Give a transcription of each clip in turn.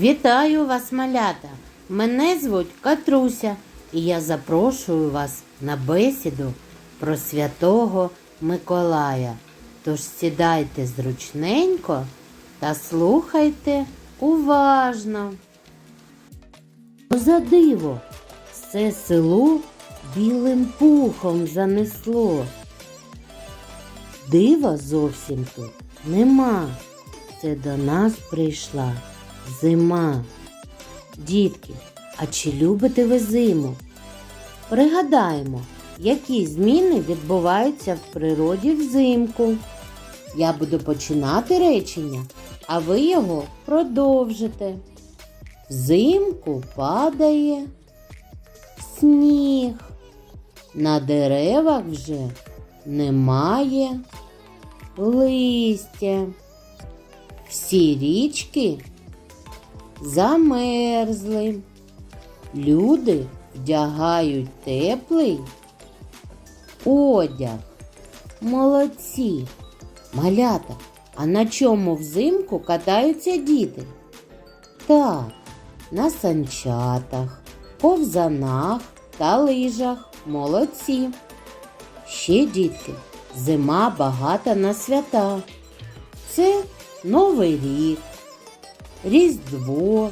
Вітаю вас, малята! Мене звуть Катруся, і я запрошую вас на бесіду про святого Миколая. Тож сідайте зручненько та слухайте уважно. За диво, все село білим пухом занесло. Дива зовсім тут нема. Це до нас прийшла зима. Дітки, а чи любите ви зиму? Пригадаємо, які зміни відбуваються в природі взимку. Я буду починати речення, а ви його продовжите. Взимку падає сніг. На деревах вже немає листя. Всі річки замерзли. Люди вдягають теплий одяг. Молодці. Малята, а на чому взимку катаються діти? Так, на санчатах, ковзанах та лижах. Молодці. Ще дітки, зима багата на свята. Це Новий рік, Різдво,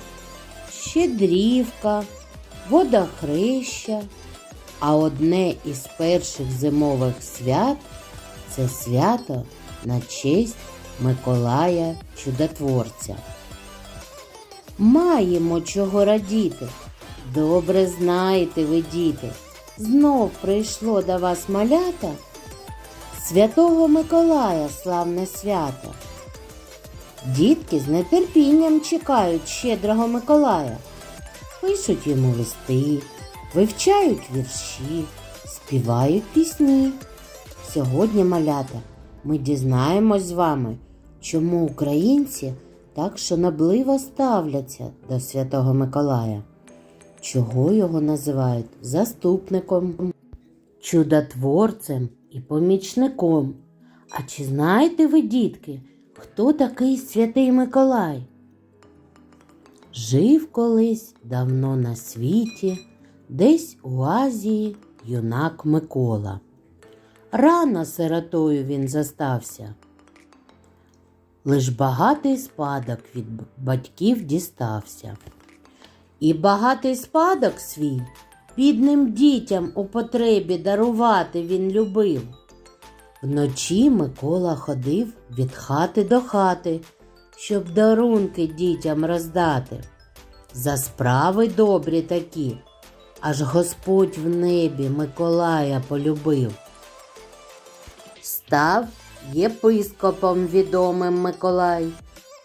Щедрівка, Водохреща. А одне із перших зимових свят це свято на честь Миколая Чудотворця. Маємо чого радіти. Добре знаєте ви, діти. Знов прийшло до вас малята Святого Миколая славне свято. Дітки з нетерпінням чекають щедрого Миколая. Пишуть йому листи, вивчають вірші, співають пісні. Сьогодні, малята, ми дізнаємось з вами, чому українці так шанобливо ставляться до Святого Миколая, чого його називають заступником, чудотворцем і помічником. А чи знаєте ви, дітки, хто такий святий Миколай? Жив колись давно на світі, десь у Азії юнак Микола. Рано сиротою він застався. Лиш багатий спадок від батьків дістався. І багатий спадок свій бідним дітям у потребі дарувати він любив. Вночі Микола ходив від хати до хати, щоб дарунки дітям роздати. За справи добрі такі, аж Господь в небі Миколая полюбив. Став єпископом відомим Миколай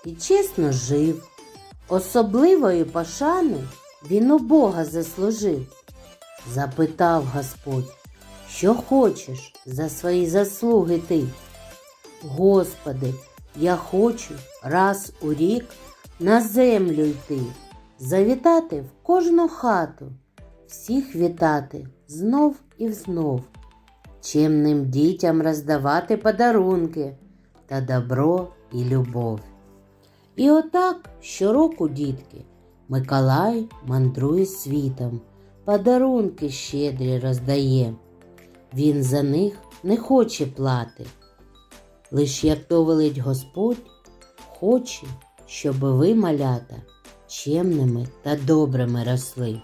і чесно жив. Особливої пошани він у Бога заслужив. Запитав Господь, що хочеш за свої заслуги ти? Господи, я хочу раз у рік на землю йти, завітати в кожну хату, всіх вітати знов і знов, чимним дітям роздавати подарунки та добро і любов. І отак щороку, дітки, Миколай мандрує світом, подарунки щедрі роздає. Він за них не хоче плати. Лиш як то велить Господь, хоче, щоб ви, малята, чемними та добрими росли.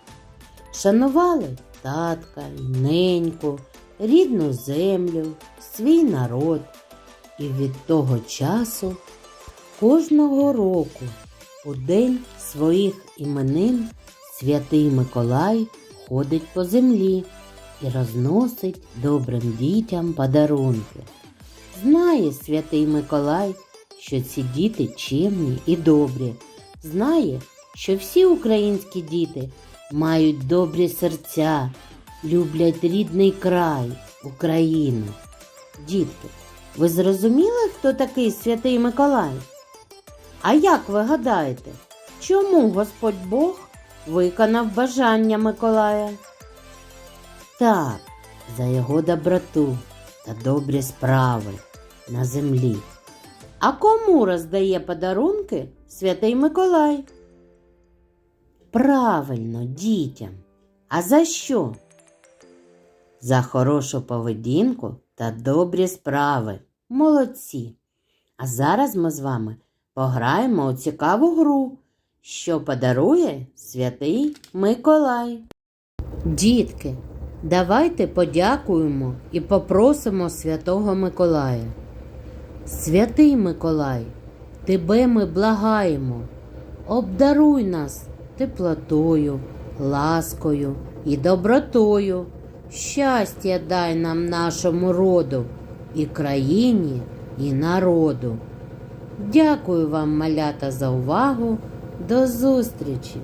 Шанували татка, неньку, рідну землю, свій народ. І від того часу кожного року у день своїх іменин святий Миколай ходить по землі і розносить добрим дітям подарунки. Знає святий Миколай, що ці діти чемні і добрі. Знає, що всі українські діти мають добрі серця, люблять рідний край, Україну. Дітки, ви зрозуміли, хто такий святий Миколай? А як ви гадаєте, чому Господь Бог виконав бажання Миколая? Так, за його доброту та добрі справи на землі. А кому роздає подарунки святий Миколай? Правильно, дітям. А за що? За хорошу поведінку та добрі справи. Молодці. А зараз ми з вами пограємо у цікаву гру, що подарує святий Миколай. Дітки, давайте подякуємо і попросимо святого Миколая. Святий Миколай, тебе ми благаємо, обдаруй нас теплотою, ласкою і добротою. Щастя дай нам нашому роду, і країні, і народу. Дякую вам, малята, за увагу. До зустрічі!